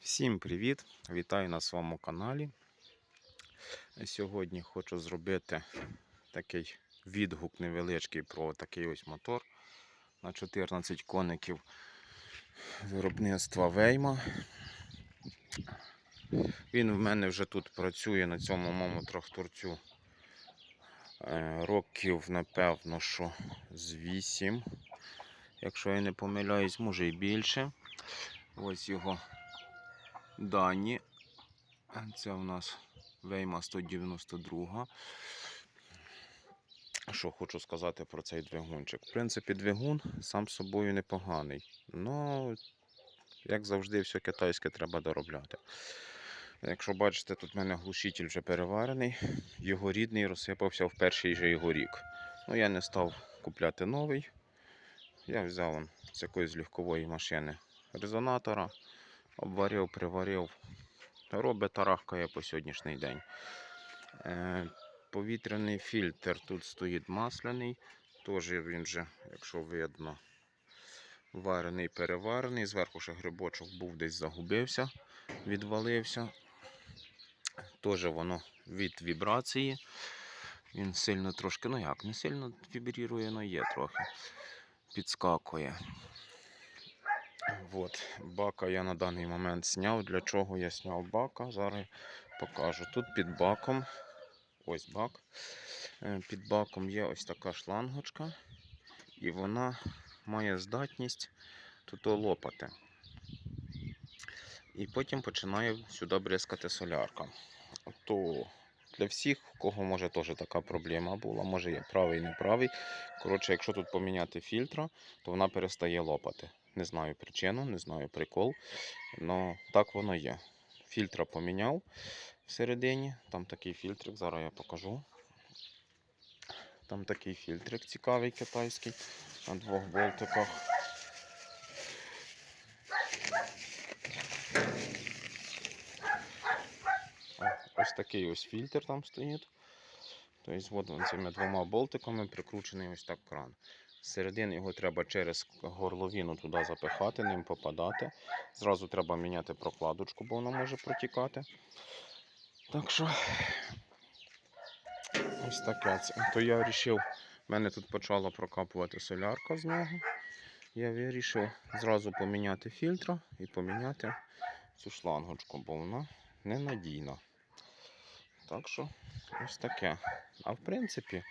Всім привіт! Вітаю на своєму каналі. Сьогодні хочу зробити такий відгук невеличкий про такий ось мотор на 14 коників виробництва Вейма. Він в мене вже тут працює на цьому моєму тракторцю е, років, напевно, що з 8. Якщо я не помиляюсь, може і більше. Ось його дані. Це у нас Вейма 192. Що хочу сказати про цей двигунчик. В принципі, двигун сам собою непоганий. Ну, як завжди, все китайське треба доробляти. Якщо бачите, тут в мене глушитель вже переварений, його рідний розсипався в перший же його рік. Ну, я не став купляти новий. Я взяв з якоїсь легкової машини резонатора обварив, приварив. Робить тарахкає по сьогоднішній день. Е, повітряний фільтр тут стоїть масляний. Теж він вже, якщо видно, варений, переварений. Зверху ще грибочок був десь загубився, відвалився. Теж воно від вібрації. Він сильно трошки, ну як, не сильно вібрірує, але є трохи. Підскакує. Вот, бака я на даний момент зняв. Для чого я зняв бака? Зараз покажу. Тут під баком, ось бак. Е, Під баком є ось така шлангочка, і вона має здатність тут лопати. І потім починає сюди бризкати солярка. То для всіх, у кого може теж така проблема була, може є правий, неправий. Коротше, якщо тут поміняти фільтра, то вона перестає лопати. Не знаю причину, не знаю прикол. але так воно є. Фільтра поміняв всередині. Там такий фільтрик, зараз я покажу. Там такий фільтрик цікавий китайський на двох болтиках. Ось такий ось фільтр там стоїть. Тобто, от цими двома болтиками прикручений ось так кран. Зсередини його треба через горловину туди запихати, ним попадати. Зразу треба міняти прокладочку, бо вона може протікати. Так що ось таке. То я вирішив, в мене тут почала прокапувати солярка з нього. Я вирішив зразу поміняти фільтра і поміняти цю шлангочку, бо вона ненадійна. Так що ось таке. А в принципі,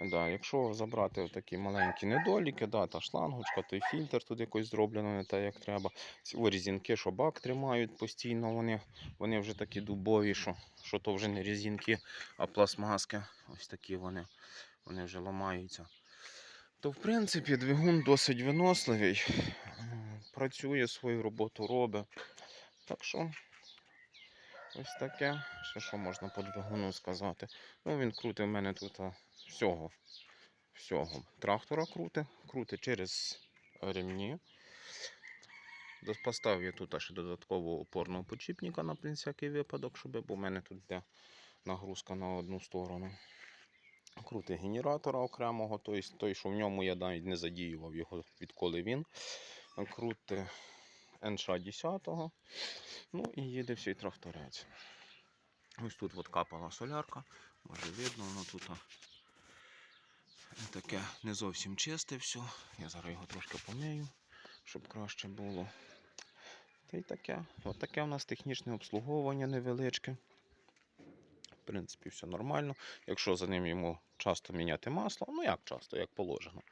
Да, якщо забрати такі маленькі недоліки, да, та шлангочка, той фільтр тут якось зроблено не так, як треба. Ці різінки, що бак тримають постійно, вони вони вже такі дубові, що що то вже не різінки, а пластмаски. Ось такі вони вони вже ламаються. То, в принципі, двигун досить виносливий, працює свою роботу робить. Так що ось таке. Ще що можна по двигуну сказати. Ну, він крутить в мене тут всього. Всього. Трактора крути, крути через ремні. Поставив я тут ще додаткового опорного почіпника на всякий випадок, щоб бо в мене тут йде нагрузка на одну сторону. Крути генератора окремого, тобто той, що в ньому я навіть не задіював його, відколи він. Крути НШ 10. Ну і їде всій тракторець. Ось тут от капала солярка, може видно, воно тут таке не зовсім чисте все. Я зараз його трошки помию, щоб краще було. Та й таке. От таке у нас технічне обслуговування невеличке. В принципі, все нормально. Якщо за ним йому часто міняти масло, ну як часто, як положено,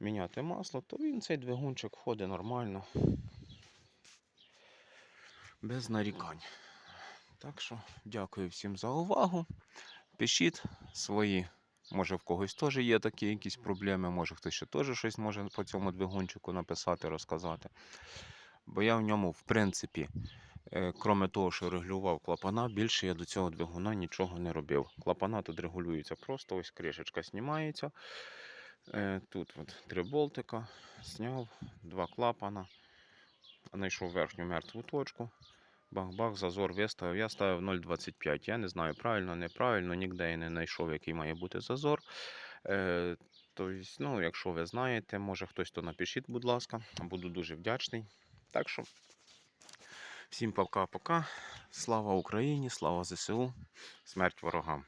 міняти масло, то він цей двигунчик ходить нормально. Без нарікань. Так що дякую всім за увагу. Пишіть свої. Може в когось теж є такі якісь проблеми, може хтось ще теж щось може по цьому двигунчику написати, розказати. Бо я в ньому, в принципі, е, кроме того, що регулював клапана, більше я до цього двигуна нічого не робив. Клапана тут регулюються просто, ось кришечка знімається. Е, Тут от три болтика, зняв, два клапана, знайшов верхню мертву точку. Бах-бах, зазор виставив. Я ставив 0,25. Я не знаю, правильно, неправильно, ніде я не знайшов, який має бути зазор. Е, тобто, ну, якщо ви знаєте, може хтось то напишіть, будь ласка, буду дуже вдячний. Так що, Всім пока-пока. Слава Україні, слава ЗСУ, смерть ворогам.